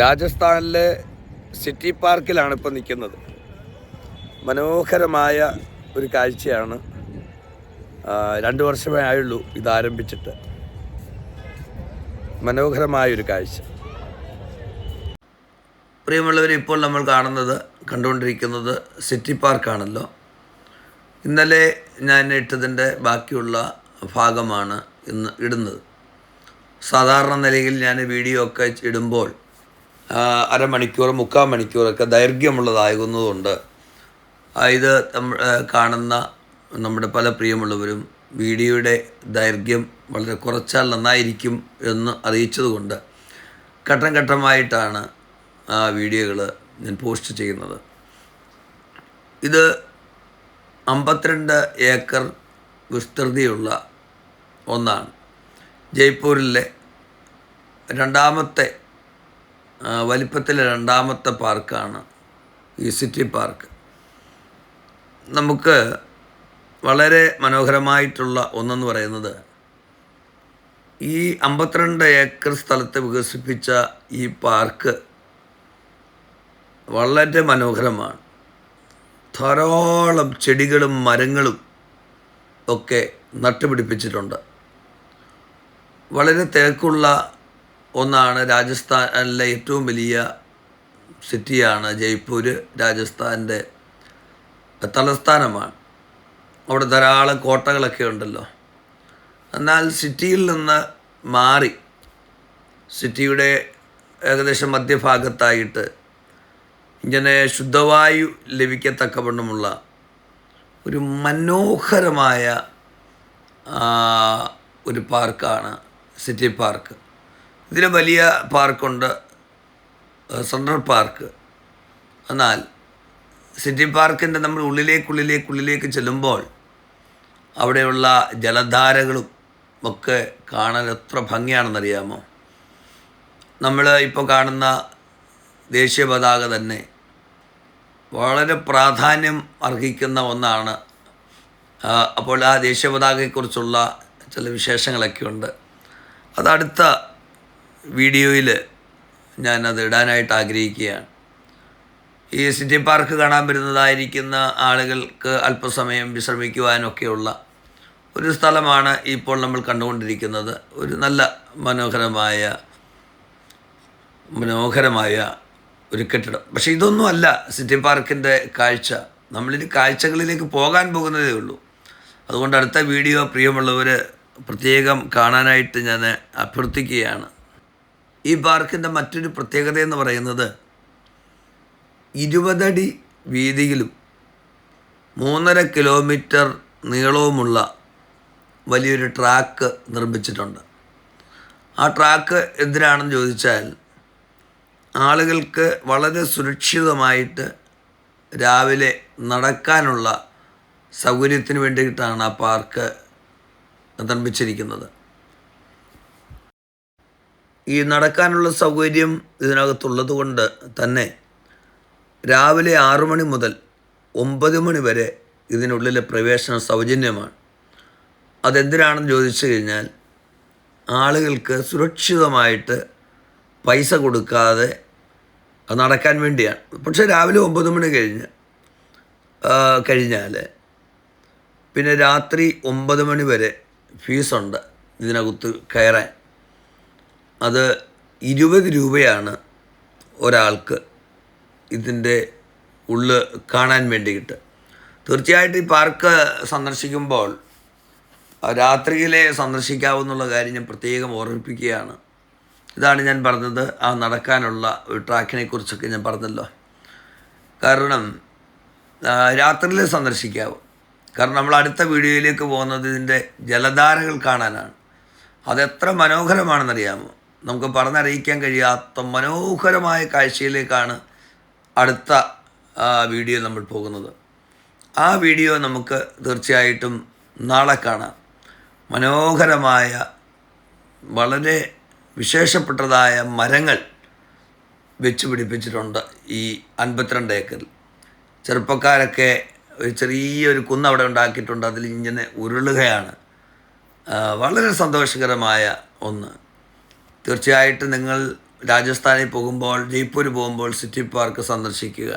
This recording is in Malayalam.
രാജസ്ഥാനിലെ സിറ്റി പാർക്കിലാണ് ഇപ്പോൾ നിൽക്കുന്നത്. മനോഹരമായ ഒരു കാഴ്ചയാണ് രണ്ട് വർഷമേ ആയുള്ളൂ ഇതാരംഭിച്ചിട്ട് മനോഹരമായ ഒരു കാഴ്ച. പ്രിയമുള്ളവർ ഇപ്പോൾ നമ്മൾ കാണുന്നത് കണ്ടുകൊണ്ടിരിക്കുന്നത് സിറ്റി പാർക്കാണല്ലോ. ഇന്നലെ ഞാൻ ഇട്ടതിന്റെ ബാക്കിയുള്ള ഭാഗമാണ് ഇന്ന് ഇടുന്നത്. സാധാരണ നിലയിൽ ഞാൻ വീഡിയോ ഒക്കെ ഇടുമ്പോൾ അരമണിക്കൂർ മുക്കാൽ മണിക്കൂറൊക്കെ ദൈർഘ്യമുള്ളതാകുന്നതുകൊണ്ട് ഇത് കാണുന്ന നമ്മുടെ പല പ്രിയമുള്ളവരും വീഡിയോയുടെ ദൈർഘ്യം വളരെ കുറച്ചാൽ നന്നായിരിക്കും എന്ന് അറിയിച്ചതുകൊണ്ട് ഘട്ടം ഘട്ടമായിട്ടാണ് ആ വീഡിയോകൾ ഞാൻ പോസ്റ്റ് ചെയ്യുന്നത്. ഇത് അമ്പത്തിരണ്ട് ഏക്കർ വിസ്തൃതിയുള്ള ഒന്നാണ്. ജയ്പൂരിലെ രണ്ടാമത്തെ വലിപ്പത്തിലെ രണ്ടാമത്തെ പാർക്കാണ് ഈ സിറ്റി പാർക്ക്. നമുക്ക് വളരെ മനോഹരമായിട്ടുള്ള ഒന്നെന്ന് പറയുന്നത് ഈ അമ്പത്തിരണ്ട് ഏക്കർ സ്ഥലത്ത് വികസിപ്പിച്ച ഈ പാർക്ക് വളരെ മനോഹരമാണ്. ധാരാളം ചെടികളും മരങ്ങളും ഒക്കെ നട്ടുപിടിപ്പിച്ചിട്ടുണ്ട്. വളരെ തിരക്കുള്ള ഒന്നാണ് രാജസ്ഥാനിലെ ഏറ്റവും വലിയ സിറ്റിയാണ് ജയ്പൂർ രാജസ്ഥാന്റെ തലസ്ഥാനമാണ്. അവിടെ ധാരാളം കോട്ടകളൊക്കെ ഉണ്ടല്ലോ. എന്നാൽ സിറ്റിയിൽ നിന്ന് മാറി സിറ്റിയുടെ ഏകദേശം മധ്യഭാഗത്തായിട്ട് ഇങ്ങനെ ശുദ്ധവായു ലഭിക്കത്തക്കവണ്ണമുള്ള ഒരു മനോഹരമായ ഒരു പാർക്കാണ് സിറ്റി പാർക്ക്. ഇതിൽ വലിയ പാർക്കുണ്ട് സെൻട്രൽ പാർക്ക്. എന്നാൽ സിറ്റി പാർക്കിന്റെ നമ്മൾ ഉള്ളിലേക്ക് ഉള്ളിലേക്ക് ഉള്ളിലേക്ക് ചെല്ലുമ്പോൾ അവിടെയുള്ള ജലധാരകളും ഒക്കെ കാണാൻ എത്ര ഭംഗിയാണെന്നറിയാമോ? നമ്മൾ ഇപ്പോൾ കാണുന്ന ദേശീയ പതാക തന്നെ വളരെ പ്രാധാന്യം അർഹിക്കുന്ന ഒന്നാണ്. അപ്പോൾ ആ ദേശീയ പതാകയെക്കുറിച്ചുള്ള ചില വിശേഷങ്ങളൊക്കെ ഉണ്ട്. അത് അടുത്ത വീഡിയോയിൽ ഞാനത് ഇടാനായിട്ട് ആഗ്രഹിക്കുകയാണ്. ഈ സിറ്റി പാർക്ക് കാണാൻ വരുന്നതായിരിക്കുന്ന ആളുകൾക്ക് അല്പസമയം വിശ്രമിക്കുവാനൊക്കെയുള്ള ഒരു സ്ഥലമാണ് ഇപ്പോൾ നമ്മൾ കണ്ടുകൊണ്ടിരിക്കുന്നത്. ഒരു നല്ല മനോഹരമായ മനോഹരമായ ഒരു കെട്ടിടം. പക്ഷേ ഇതൊന്നുമല്ല സിറ്റി പാർക്കിന്റെ കാഴ്ച. നമ്മളിനി കാഴ്ചകളിലേക്ക് പോകാൻ പോകുന്നതേ ഉള്ളൂ. അതുകൊണ്ട് അടുത്ത വീഡിയോ പ്രിയമുള്ളവർ പ്രത്യേകം കാണാനായിട്ട് ഞാൻ അഭ്യർത്ഥിക്കുകയാണ്. ഈ പാർക്കിന്റെ മറ്റൊരു പ്രത്യേകത എന്ന് പറയുന്നത് ഇരുപതടി വീതിയിലും മൂന്നര കിലോമീറ്റർ നീളവുമുള്ള വലിയൊരു ട്രാക്ക് നിർമ്മിച്ചിട്ടുണ്ട്. ആ ട്രാക്ക് എന്തിനാണെന്ന് ചോദിച്ചാൽ ആളുകൾക്ക് വളരെ സുരക്ഷിതമായിട്ട് രാവിലെ നടക്കാനുള്ള സൗകര്യത്തിന് വേണ്ടിയിട്ടാണ് ആ പാർക്ക് നിർമ്മിച്ചിരിക്കുന്നത്. ഈ നടക്കാനുള്ള സൗകര്യം ഇതിനകത്തുള്ളത് കൊണ്ട് തന്നെ രാവിലെ ആറു മണി മുതൽ ഒമ്പത് മണി വരെ ഇതിനുള്ളിലെ പ്രവേശനം സൗജന്യമാണ്. അതെന്തിനാണെന്ന് ചോദിച്ചു കഴിഞ്ഞാൽ ആളുകൾക്ക് സുരക്ഷിതമായിട്ട് പൈസ കൊടുക്കാതെ അത് നടക്കാൻ വേണ്ടിയാണ്. പക്ഷേ രാവിലെ ഒമ്പത് മണി കഴിഞ്ഞ് കഴിഞ്ഞാൽ പിന്നെ രാത്രി ഒമ്പത് മണി വരെ ഫീസുണ്ട് ഇതിനകത്ത് കയറാൻ. അത് ഇരുപത് രൂപയാണ് ഒരാൾക്ക് ഇതിന്റെ ഉള്ള് കാണാൻ വേണ്ടിയിട്ട് തീർച്ചയായിട്ടും ഈ പാർക്ക് സന്ദർശിക്കുമ്പോൾ രാത്രിയിലെ സന്ദർശിക്കാവുന്നുള്ള കാര്യം ഞാൻ പ്രത്യേകം ഓർമ്മിപ്പിക്കുകയാണ്. ഇതാണ് ഞാൻ പറഞ്ഞത് ആ നടക്കാനുള്ള ഒരു ട്രാക്കിനെ കുറിച്ചൊക്കെ ഞാൻ പറഞ്ഞല്ലോ. കാരണം രാത്രിയിൽ സന്ദർശിക്കാവും. കാരണം നമ്മൾ അടുത്ത വീഡിയോയിലേക്ക് പോകുന്നത് ഇതിന്റെ ജലധാരകൾ കാണാനാണ്. അതെത്ര മനോഹരമാണെന്നറിയാമോ? നമുക്ക് പറഞ്ഞറിയിക്കാൻ കഴിയാത്ത മനോഹരമായ കാഴ്ചയിലേക്കാണ് അടുത്ത വീഡിയോ നമ്മൾ പോകുന്നത്. ആ വീഡിയോ നമുക്ക് തീർച്ചയായിട്ടും നാളെ കാണാം. മനോഹരമായ വളരെ വിശേഷപ്പെട്ടതായ മരങ്ങൾ വെച്ച് പിടിപ്പിച്ചിട്ടുണ്ട് ഈ അൻപത്തിരണ്ട് ഏക്കറിൽ. ചെറുപ്പക്കാരൊക്കെ ഒരു ചെറിയൊരു കുന്ന് അവിടെ ഉണ്ടാക്കിയിട്ടുണ്ട്. അതിൽ ഇങ്ങനെ ഉരുളുകയാണ് വളരെ സന്തോഷകരമായ ഒന്ന്. തീർച്ചയായിട്ടും നിങ്ങൾ രാജസ്ഥാനിൽ പോകുമ്പോൾ ജയ്പൂർ പോകുമ്പോൾ സിറ്റി പാർക്ക് സന്ദർശിക്കുക.